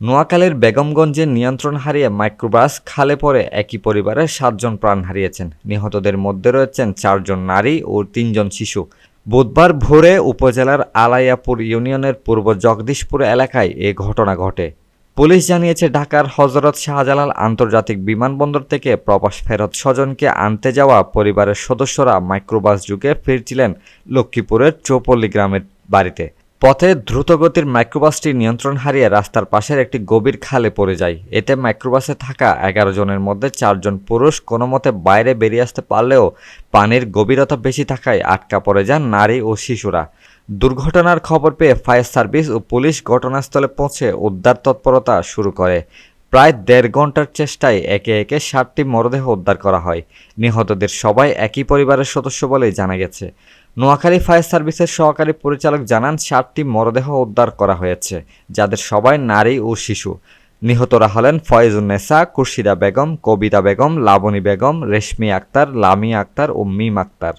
নোয়াখালীর বেগমগঞ্জে নিয়ন্ত্রণ হারিয়ে মাইক্রোবাস খালে পড়ে একই পরিবারের সাতজন প্রাণ হারিয়েছেন। নিহতদের মধ্যে রয়েছেন চারজন নারী ও তিনজন শিশু। বুধবার ভোরে উপজেলার আলাইয়াপুর ইউনিয়নের পূর্ব জগদীশপুর এলাকায় এ ঘটনা ঘটে। পুলিশ জানিয়েছে, ঢাকার হজরত শাহজালাল আন্তর্জাতিক বিমানবন্দর থেকে প্রবাস ফেরত স্বজনকে আনতে যাওয়া পরিবারের সদস্যরা মাইক্রোবাস যুগে ফিরছিলেন লক্ষ্মীপুরের চৌপল্লী গ্রামের বাড়িতে। পথে দ্রুতগতির মাইক্রোবাসটি নিয়ন্ত্রণ হারিয়ে রাস্তার পাশের একটি গভীর খালে পড়ে যায়। এতে মাইক্রোবাসে থাকা এগারো জনের মধ্যে চারজন পুরুষ কোনো মতে বাইরে বেরিয়ে আসতে পারলেও পানির গভীরতা বেশি থাকায় আটকা পড়ে যান নারী ও শিশুরা। দুর্ঘটনার খবর পেয়ে ফায়ার সার্ভিস ও পুলিশ ঘটনাস্থলে পৌঁছে উদ্ধার তৎপরতা শুরু করে। প্রায় দেড় ঘণ্টার চেষ্টায় একে একে ষাটটি মরদেহ উদ্ধার করা হয়। নিহতদের সবাই একই পরিবারের সদস্য বলেই জানা গেছে। নোয়াখালী ফায়ার সার্ভিসের সহকারী পরিচালক জানান, সাতটি মরদেহ উদ্ধার করা হয়েছে, যাদের সবাই নারী ও শিশু। নিহতরা হলেন ফয়েজুন্নেসা খুরশিদা বেগম, কবিতা বেগম লাবণী বেগম, রেশমি আক্তার লামি আক্তার ও মিম আক্তার।